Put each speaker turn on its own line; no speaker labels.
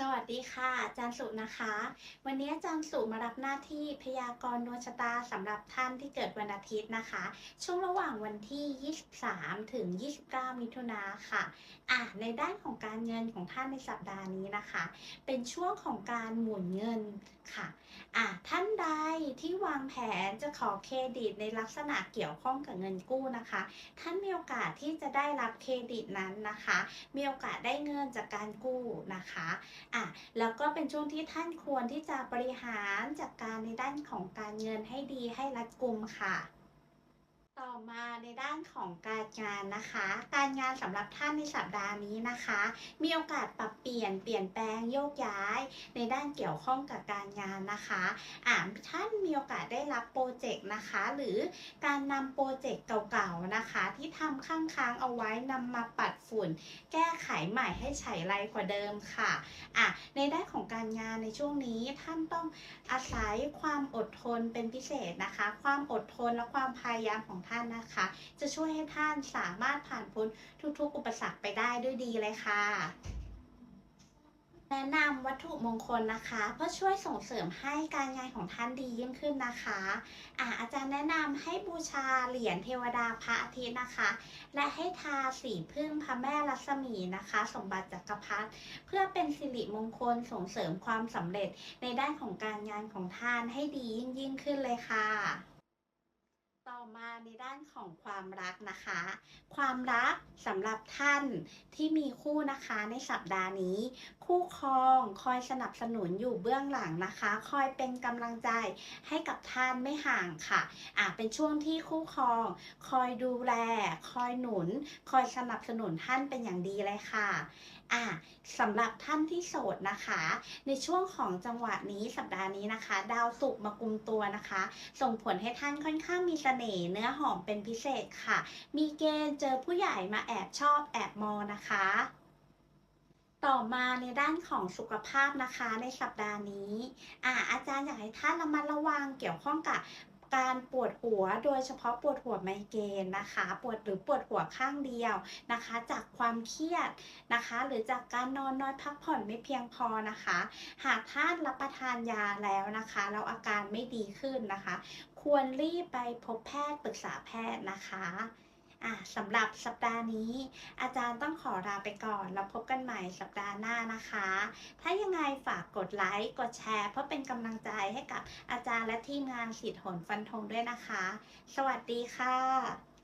สวัสดีค่ะอาจารย์สุนะคะ วันนี้อาจารย์สุมารับหน้าที่พยากรณ์ดวงชะตาสำหรับท่านที่เกิดวันอาทิตย์นะคะ ช่วงระหว่างวันที่ 23 ถึง 29 มิถุนาค่ะอะ ในด้านของการเงินของท่านในสัปดาห์นี้นะคะ เป็นช่วงของการหมุนเงินค่ะอะท่านใดที่วางแผนจะขอเครดิตในลักษณะเกี่ยวข้องกับเงินกู้นะคะ ท่านมีโอกาสที่จะได้รับเครดิตนั้นนะคะ มีโอกาสได้เงินจากการกู้นะคะอะแล้วก็เป็นช่วงที่ท่านควรที่จะบริหารจัดกการในด้านของการเงินให้ดีให้รัดกุมค่ะ ต่อมาในด้านของการงานนะคะ การงานสำหรับท่านในสัปดาห์นี้นะคะ มีโอกาสปรับเปลี่ยนเปลี่ยนแปลงโยกย้าย ในด้านเกี่ยวข้องกับการงานนะคะอ่าท่านมีโอกาสได้รับโปรเจกต์นะคะ หรือการนำโปรเจกต์เก่าๆนะคะ ที่ทำค้างค้างๆเอาไว้นำมาปัดฝุ่น แก้ไขใหม่ให้ใช้ไรกว่าเดิมค่ะอะในด้านของ การงานในช่วงนี้ท่านต้องอาศัยความอดทนเป็นพิเศษนะคะ ความอดทนและความพยายามของท่านนะคะ จะช่วยให้ท่านสามารถผ่านพ้นทุกๆ อุปสรรคไปได้ด้วยดีเลยค่ะ แนะนำวัตถุมงคลนะคะ เพื่อช่วยส่งเสริมให้การงานของท่านดียิ่งขึ้นนะคะอ่าอาจารย์แนะนำให้บูชาเหรียญเทวดาพระอาทิตย์นะคะ และให้ทาสีพึ่งพระแม่ลักษมีนะคะ สมบัติจักรพรรดิเพื่อเป็นสิริมงคลส่งเสริมความสำเร็จในด้านของการงานของท่านให้ดียิ่งยิ่งขึ้นเลยค่ะ ต่อมาในด้าน ของความรักนะคะ ความรักสำหรับท่านที่มีคู่นะคะในสัปดาห์นี้ คู่ครองคอยสนับสนุนอยู่เบื้องหลังนะคะ คอยเป็นกำลังใจให้กับท่านไม่ห่างค่ะอ่าเป็นช่วงที่คู่ครอง คอยดูแล คอยหนุน คอยสนับสนุนท่านเป็นอย่างดีเลยค่ะอ่าสำหรับท่านที่โสดนะคะ ในช่วงของจังหวะนี้สัปดาห์นี้นะคะ ดาวศุกร์มากุมตัวนะคะ ส่งผลให้ท่านค่อนข้างมีเสน่ห์เนื้อหอมเป็นพิเศษค่ะ มีเกณฑ์เจอผู้ใหญ่มาแอบชอบแอบมองนะคะ ต่อมาในด้านของสุขภาพนะคะในสัปดาห์นี้อ่าอาจารย์อยากให้ท่านระมัดระวังเกี่ยวข้องกับ การปวดหัวโดยเฉพาะปวดหัวไมเกรนนะคะ ปวดหรือปวดหัวข้างเดียวนะคะ จากความเครียดนะคะ หรือจากการนอนน้อยพักผ่อนไม่เพียงพอนะคะ หากท่านรับประทานยาแล้วนะคะแล้วอาการไม่ดีขึ้นนะคะ ควรรีบไปพบแพทย์ปรึกษาแพทย์นะคะ อะสำหรับสัปดาห์นี้ อาจารย์ต้องขอลาไปก่อน แล้วพบกันใหม่สัปดาห์หน้านะคะ ถ้ายังไงฝากกดไลค์ กดแชร์ เพื่อเป็นกำลังใจให้กับอาจารย์และทีมงานสิทธิ์หนฟันธงด้วยนะคะ สวัสดีค่ะ